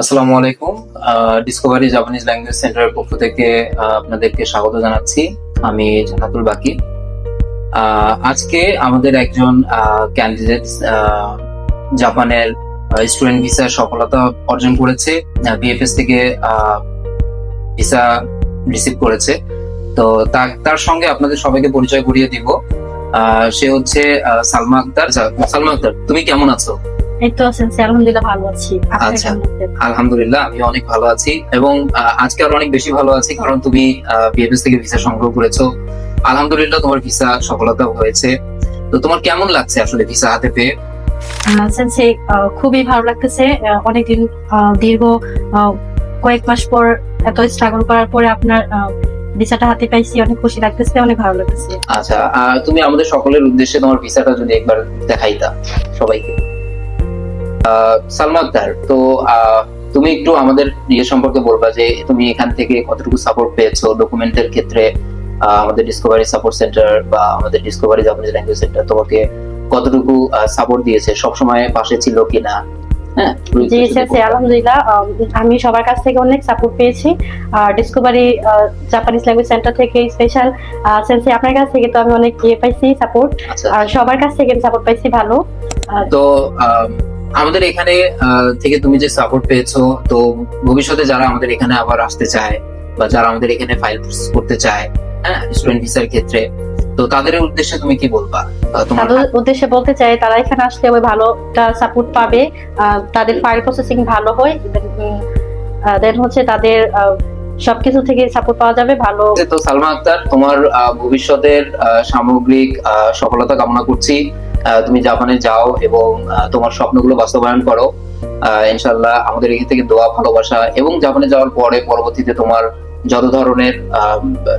আসসালামু আলাইকুম। Discovery Japanese language সেন্টারের পক্ষ থেকে আপনাদেরকে স্বাগত জানাচ্ছি। আমি জান্নাতুল বাকি। আজকে আমাদের একজন ক্যান্ডিডেট জাপানের স্টুডেন্ট ভিসা সফলতা অর্জন করেছে। বিএফএস থেকে ভিসা রিসিভ করেছে। তো তার সঙ্গে আপনাদের সবাইকে পরিচয় করিয়ে দিব। সে হচ্ছে সালমা আক্তার। সালমা আক্তার, তুমি কেমন আছো? এই তো আছেন আলহামদুলিল্লাহ ভালো আছি। আচ্ছা। আলহামদুলিল্লাহ আমি অনেক ভালো আছি এবং আজকে আরও অনেক বেশি ভালো আছি কারণ তুমি বিএফএস থেকে ভিসা সংগ্রহ করেছ। আলহামদুলিল্লাহ তোমার ভিসা সফলতা হয়েছে। তো তোমার কেমন লাগছে আসলে ভিসা হাতে পেয়ে? সেন্সে খুবই ভালো লাগতেছে। অনেকদিন দীর্ঘ কয়েক মাস পর এত স্ট্রাগল করার পরে আপনার ভিসাটা হাতে পাইছি অনেক খুশি লাগতেছে অনেক ভালো লাগতেছে। আচ্ছা আর তুমি আমাদের সকলের উদ্দেশ্যে তোমার ভিসাটা যদি একবার দেখাইতা সবাইকে। সালমা আক্তার তো তুমি একটু আমাদের ইয়ে সম্পর্কে বলবা যে তুমি এখান থেকে কতটুকু সাপোর্ট পেয়েছ ডকুমেন্টের ক্ষেত্রে আমাদের ডিসকভারি সাপোর্ট সেন্টার বা আমাদের ডিসকভারি জাপানিজ ল্যাঙ্গুয়েজ সেন্টার তোমাকে কতটুকু সাপোর্ট দিয়েছে? সবসময় পাশে ছিল কিনা? হ্যাঁ জি স্যার আলহামদুলিল্লাহ আমি সবার কাছ থেকে অনেক সাপোর্ট পেয়েছি। আর ডিসকভারি জাপানিজ ল্যাঙ্গুয়েজ সেন্টার থেকে স্পেশাল সেন্সে আপনার কাছ থেকে তো আমি অনেক ইয়ে পাইছি সাপোর্ট আচ্ছা আর সবার কাছ থেকে সাপোর্ট পাইছি ভালো। তো আমাদের এখানে থেকে তুমি যে সাপোর্ট পেয়েছ তো ভবিষ্যতে যারা আমাদের এখানে আবার আসতে চায় বা যারা আমাদের এখানে ফাইল প্রসেস করতে চায় হ্যাঁ স্টুডেন্ট ভিসার ক্ষেত্রে তো তাদের উদ্দেশ্যে তুমি কি বলবা? তাদের উদ্দেশ্যে বলতে চাই তারা এখানে আসলে ওই ভালো সাপোর্ট পাবে তাদের ফাইল প্রসেসিং ভালো হয় দেন হচ্ছে তাদের সবকিছু থেকে সাপোর্ট পাওয়া যাবে ভালো। তো সালমা আক্তার তোমার ভবিষ্যতের সামগ্রিক সফলতা কামনা করছি। তুমি জাপানে যাও এবং তোমার স্বপ্নগুলো বাস্তবায়ন করো। ইনশাল্লাহ আমাদের এখান থেকে দোয়া, ভালোবাসা এবং জাপানে যাওয়ার পরে পরবর্তীতে তোমার যত ধরনের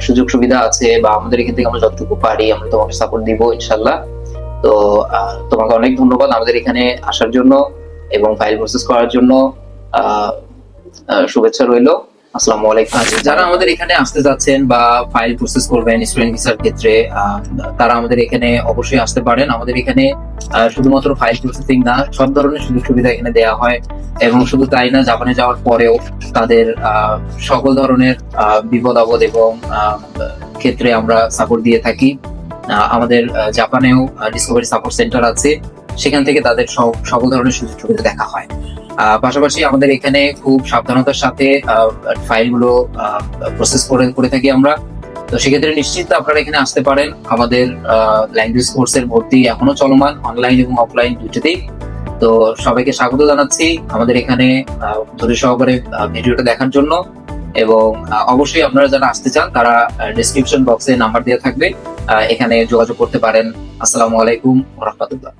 সুযোগ সুবিধা আছে বা আমাদের এখান থেকে আমরা যতটুকু পারি আমরা তোমাকে সাপোর্ট দিব ইনশাল্লাহ তো তোমাকে অনেক ধন্যবাদ আমাদের এখানে আসার জন্য এবং ফাইল প্রসেস করার জন্য। শুভেচ্ছা রইল। আসসালামু আলাইকুম। আচ্ছা, যারা আমাদের এখানে আসতে যাচ্ছেন বা ফাইল প্রসেস করবেন স্টুডেন্ট ভিসার ক্ষেত্রে তারা আমাদের এখানে অবশ্যই আসতে পারেন। আমাদের এখানে শুধুমাত্র ফাইল প্রসেসিং না সব ধরনের সুযোগ সুবিধা এখানে দেওয়া হয়। এবং শুধু তাই না জাপানে যাওয়ার পরেও তাদের সকল ধরনের বিপদ আপদ এবং ক্ষেত্রে আমরা সাপোর্ট দিয়ে থাকি। আমাদের জাপানেও ডিসকভারি সাপোর্ট সেন্টার আছে। সেখান থেকে তাদের সব- সকল ধরনের সুযোগ সুবিধা দেখা হয়। পাশাপাশি আমাদের এখানে খুব সাবধানতার সাথে ফাইলগুলো প্রসেস করে করে থাকি আমরা। তো সেক্ষেত্রে নিশ্চিত আপনারা এখানে আসতে পারেন। আমাদের ল্যাঙ্গুয়েজ কোর্সের ভর্তি এখনও চলমান অনলাইন এবং অফলাইন দুটোতেই। তো সবাইকে স্বাগত জানাচ্ছি আমাদের এখানে ধৈর্য সহকারে ভিডিওটা দেখার জন্য। এবং অবশ্যই আপনারা যারা আসতে চান, তারা ডিসক্রিপশন বক্সে নাম্বার দেওয়া থাকবে। এখানে যোগাযোগ করতে পারেন। আসসালামু আলাইকুম রহমতুল্লাহ।